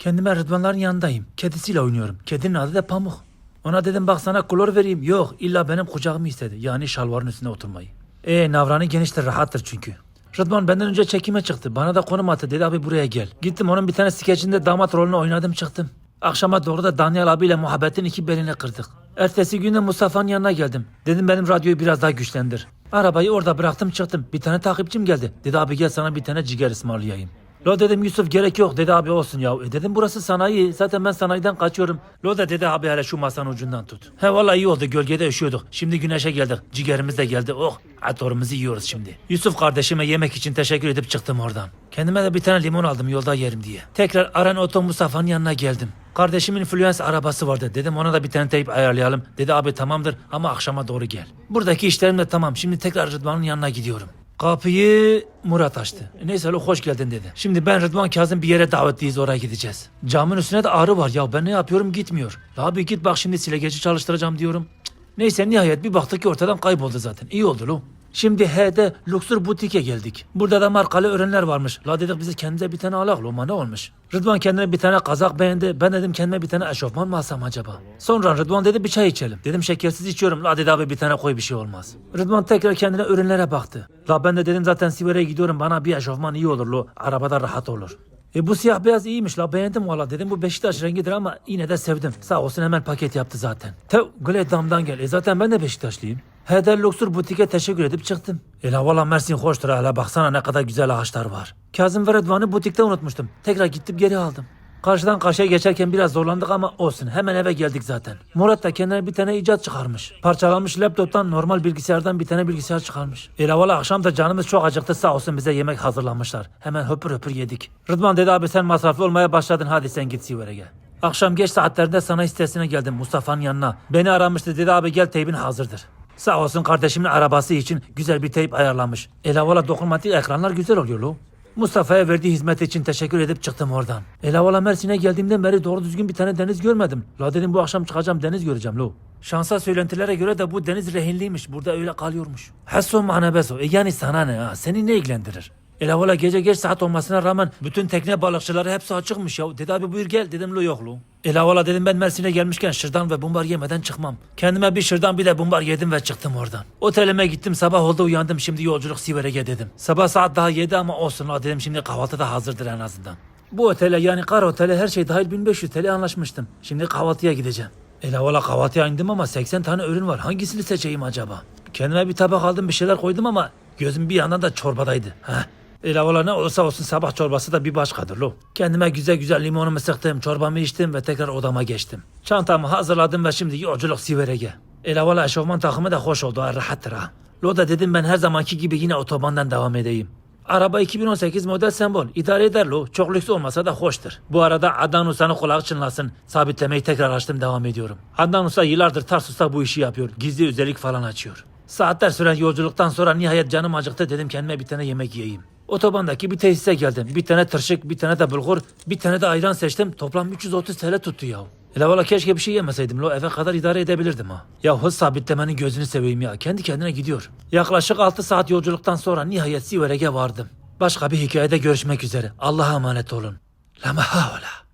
Kendime Rıdvanların yanındayım. Kedisiyle oynuyorum. Kedinin adı da Pamuk. Ona dedim bak sana klor vereyim. Yok illa benim kucağımı istedi. Yani şalvarın üstüne oturmayı. E navranı geniştir rahattır çünkü. Rıdvan benden önce çekime çıktı. Bana da konum attı. Dedi abi buraya gel. Gittim onun bir tane skeçinde damat rolünü oynadım çıktım. Akşama doğru da Daniel abiyle muhabbetin iki belini kırdık. Ertesi gün Mustafa'nın yanına geldim. Dedim benim radyoyu biraz daha güçlendir. Arabayı orada bıraktım çıktım. Bir tane takipçim geldi. Dedi abi gel sana bir tane ciğer ısmarlayayım. Lo dedim Yusuf gerek yok dedi abi olsun ya. E dedim burası sanayi zaten ben sanayiden kaçıyorum. Lo da dedi abi hele şu masanın ucundan tut. He vallahi iyi oldu gölgede üşüyorduk. Şimdi güneşe geldik. Ciğerimiz de geldi. Oh atorumuzu yiyoruz şimdi. Yusuf kardeşime yemek için teşekkür edip çıktım oradan. Kendime de bir tane limon aldım yolda yerim diye. Tekrar Aran Oto Mustafa'nın yanına geldim. Kardeşimin Fluence arabası vardı. Dedim ona da bir tane teyip ayarlayalım. Dedi abi tamamdır ama akşama doğru gel. Buradaki işlerim de tamam. Şimdi tekrar Rıdvan'ın yanına gidiyorum. Kapıyı Murat açtı. Neyse lo hoş geldin dedi. Şimdi ben Rıdvan Kazım bir yere davetliyiz oraya gideceğiz. Camın üstüne de arı var ya ben ne yapıyorum gitmiyor. La abi git bak şimdi silegeci çalıştıracağım diyorum. Cık. Neyse nihayet bir baktık ki ortadan kayboldu zaten. İyi oldu lo. Şimdi H'de Luxur Butik'e geldik. Burada da markalı ürünler varmış. La dedik bize kendimize bir tane alak lo ne olmuş. Rıdvan kendine bir tane kazak beğendi. Ben dedim kendime bir tane eşofman mı alsam acaba? Sonra Rıdvan dedi bir çay içelim. Dedim şekersiz içiyorum. La dedi abi bir tane koy bir şey olmaz. Rıdvan tekrar kendine ürünlere baktı. La ben de dedim zaten Sivere'ye gidiyorum bana bir eşofman iyi olur lo. Arabada rahat olur. E bu siyah beyaz iyiymiş la beğendim valla dedim bu Beşiktaş rengidir ama yine de sevdim. Sağ olsun hemen paket yaptı zaten. Tev gole damdan gel. E zaten ben de Beşiktaşlıyım. Heder Luxur butike teşekkür edip çıktım. E la valla Mersin hoştur hele baksana ne kadar güzel ağaçlar var. Kazım ve Rıdvan'ı butikte unutmuştum. Tekrar gittim geri aldım. Karşıdan karşıya geçerken biraz zorlandık ama olsun hemen eve geldik zaten. Murat da kendine bir tane icat çıkarmış. Parçalanmış laptoptan normal bilgisayardan bir tane bilgisayar çıkarmış. E la valla akşam da canımız çok acıktı sağ olsun bize yemek hazırlamışlar. Hemen höpür höpür yedik. Rıdvan dedi abi sen masraflı olmaya başladın hadi sen git Siver'e. Akşam geç saatlerinde sana sitesine geldim Mustafa'nın yanına. Beni aramıştı dedi abi gel teybin hazırdır. Sağ olsun kardeşimin arabası için güzel bir teyp ayarlamış. Elavala dokunmatik ekranlar güzel oluyor lo. Mustafa'ya verdiği hizmet için teşekkür edip çıktım oradan. Elavala Mersin'e geldiğimden beri doğru düzgün bir tane deniz görmedim. La dedim bu akşam çıkacağım deniz göreceğim lo. Şansa söylentilere göre de bu deniz rehinliymiş. Burada öyle kalıyormuş. Hasso manebeso. E yani sana ne ha? Seni ne ilgilendirir? Elavala gece geç saat olmasına rağmen bütün tekne balıkçıları hepsi açıkmış ya. Dedi abi buyur gel. Dedim lo yok lo. Elavala dedim ben Mersin'e gelmişken şırdan ve bumbar yemeden çıkmam. Kendime bir şırdan bir de bumbar yedim ve çıktım oradan. Otelime gittim sabah oldu uyandım şimdi yolculuk Siverek'e dedim. Sabah saat daha yedi ama olsun la dedim şimdi kahvaltı da hazırdır en azından. Bu otele yani kar otele her şey dahil 1500 TL anlaşmıştım. Şimdi kahvaltıya gideceğim. Elavala kahvaltıya indim ama 80 tane ürün var. Hangisini seçeyim acaba? Kendime bir tabak aldım bir şeyler koydum ama gözüm bir yandan da çorbadaydı. Heh. Elavala ne olursa olsun sabah çorbası da bir başkadır lo. Kendime güzel güzel limonumu sıktım, çorbamı içtim ve tekrar odama geçtim. Çantamı hazırladım ve şimdi yolculuk Siverek'e. Elavala eşofman takımı da hoş oldu, ha, rahattır ha. Lo da dedim ben her zamanki gibi yine otobandan devam edeyim. Araba 2018 model sembol. İdare eder lo. Çok lüks olmasa da hoştur. Bu arada Adnan Usta'nın kulağı çınlasın. Sabitlemeyi tekrar açtım devam ediyorum. Adnan Usta yıllardır Tarsus'ta bu işi yapıyor. Gizli özellik falan açıyor. Saatler süren yolculuktan sonra nihayet canım acıktı dedim kendime bir tane yemek yiyeyim. Otobandaki bir tesise geldim. Bir tane tırşık, bir tane de bulgur, bir tane de ayran seçtim. Toplam 330 TL tuttu ya. Hele valla keşke bir şey yemeseydim lo eve kadar idare edebilirdim ha. Ya hız sabitlemenin gözünü seveyim ya. Kendi kendine gidiyor. Yaklaşık 6 saat yolculuktan sonra nihayet Siverek'e vardım. Başka bir hikayede görüşmek üzere. Allah'a emanet olun. La mahavla.